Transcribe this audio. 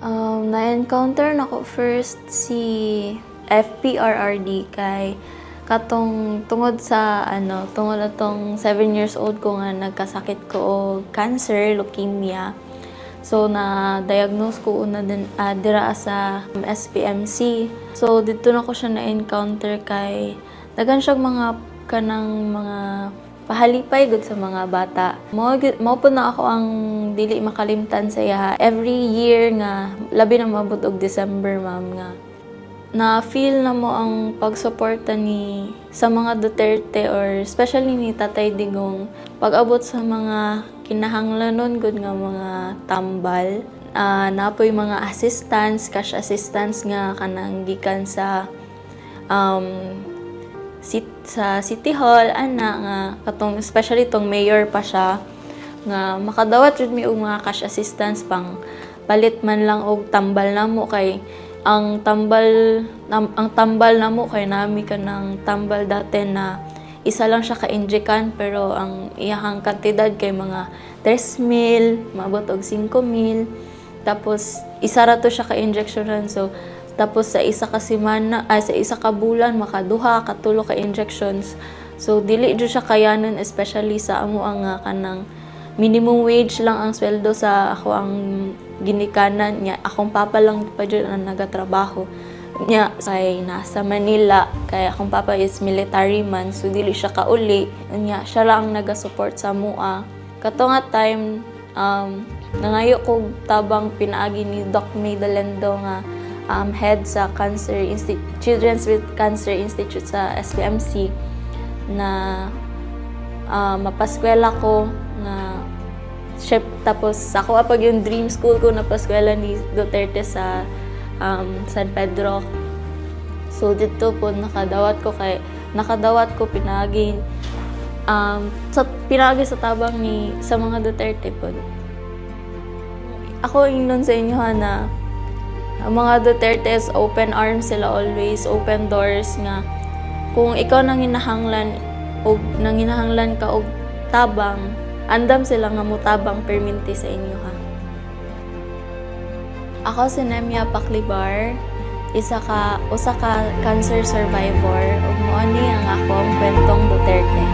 Na-encounter nako first si FPRRD kay katong tungod sa ano tungod atong 7 years old ko nga nagkasakit ko og cancer leukemia. So na diagnose ko una din ah, dira sa SPMC so dito na ko siya na encounter kay daghan siyang mga kanang mga pahalipay gud sa mga bata. Mo mo po na ako ang dili makalimtan sa iya. Every year nga labi na mabot og December ma'am nga na feel na mo ang pagsuporta ni sa mga Duterte or especially ni Tatay Digong pag-abot sa mga kinahanglanon gud nga mga tambal uh, napoy mga assistance cash assistance nga kanang gikan sa um, sit sa City Hall ana nga katong especially tong mayor pa siya nga makadawat jud mi og mga cash assistance pang palit man lang og tambal namo kay ang tambal nam- ang tambal namo kay nami ka ng tambal dati na isa lang siya ka-injekan pero ang iyahang kantidad kay mga 3 mil, maabot og 5 mil. Tapos isa ra to siya ka-injectionan so tapos sa isa ka semana, ay sa isa ka bulan makaduha katulo ka injections. So dili jud siya kayanon especially sa amo ang nga kanang minimum wage lang ang sweldo sa ako ang ginikanan niya. Akong papa lang pa dyan ang nagatrabaho niya kay nasa Manila kay akong papa is military man so dili siya kauli niya siya lang ang naga-support sa mua kato nga time um, nangayo ko tabang pinaagi ni Doc May Dalendo nga um, head sa Cancer Insti- Children's with Cancer Institute sa SPMC na uh, mapaskwela ko na chef tapos ako apag yung dream school ko na paskwela ni Duterte sa um, San Pedro. So dito po nakadawat ko kay nakadawat ko pinagi um, sa pinagi sa tabang ni sa mga Duterte po. Ako ingnon sa inyo ha, na ang mga Dutertes, open arms sila always, open doors nga. Kung ikaw nang hinahanglan, og nang hinahanglan ka og tabang, andam sila nga mutabang perminti sa inyo ha. Ako si Nemia Paklibar, isa ka usa ka cancer survivor ug mao ni ang akong kwentong Duterte.